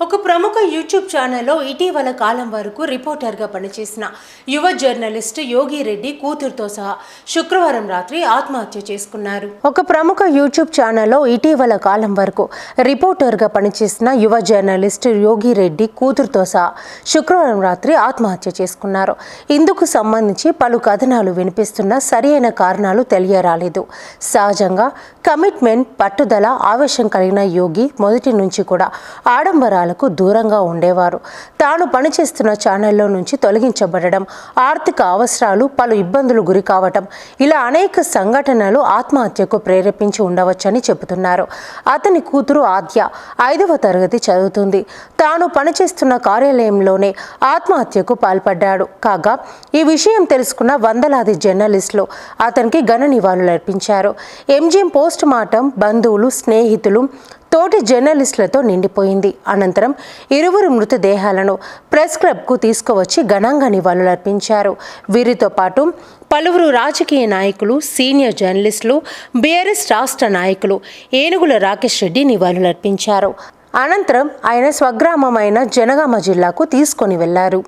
ఒక ప్రముఖ యూట్యూబ్ ఛానల్లో ఇటీవల కాలం వరకు రిపోర్టర్గా పనిచేసిన యువ జర్నలిస్ట్ యోగి రెడ్డి కూతురుతో సహా శుక్రవారం రాత్రి ఆత్మహత్య చేసుకున్నారు. ఒక ప్రముఖ యూట్యూబ్ ఛానల్లో ఇటీవల కాలం వరకు రిపోర్టర్గా పనిచేసిన యువ జర్నలిస్ట్ యోగి రెడ్డి కూతురుతో సహా శుక్రవారం రాత్రి ఆత్మహత్య చేసుకున్నారు. ఇందుకు సంబంధించి పలు కథనాలు వినిపిస్తున్న సరియైన కారణాలు తెలియరాలేదు. సహజంగా కమిట్మెంట్ పట్టుదల ఆవేశం కలిగిన యోగి మొదటి నుంచి కూడా ఆడంబరాలు ఆడంబరాలకు దూరంగా ఉండేవారు. తాను పనిచేస్తున్న ఛానల్లో నుంచి తొలగించబడడం ఆర్థిక అవసరాలు పలు ఇబ్బందులు గురి కావటం ఇలా అనేక సంఘటనలు ఆత్మహత్యకు ప్రేరేపించి ఉండవచ్చని చెబుతున్నారు. అతని కూతురు ఆద్య ఐదవ తరగతి చదువుతుంది. తాను పనిచేస్తున్న కార్యాలయంలోనే ఆత్మహత్యకు పాల్పడ్డాడు. కాగా ఈ విషయం తెలుసుకున్న వందలాది జర్నలిస్టులు అతనికి ఘన నివాళులర్పించారు. ఎంజిఎం పోస్ట్ మార్టం బంధువులు స్నేహితులు తోటి జర్నలిస్టులతో నిండిపోయింది. అనంతరం ఇరువురు మృతదేహాలను ప్రెస్ క్లబ్కు తీసుకువచ్చి ఘనంగా నివాళులర్పించారు. వీరితో పాటు పలువురు రాజకీయ నాయకులు సీనియర్ జర్నలిస్టులు బీఆర్ఎస్ రాష్ట్ర నాయకులు ఏనుగుల రాకేష్ రెడ్డి నివాళులర్పించారు. అనంతరం ఆయన స్వగ్రామమైన జనగామ జిల్లాకు తీసుకొని వెళ్ళారు.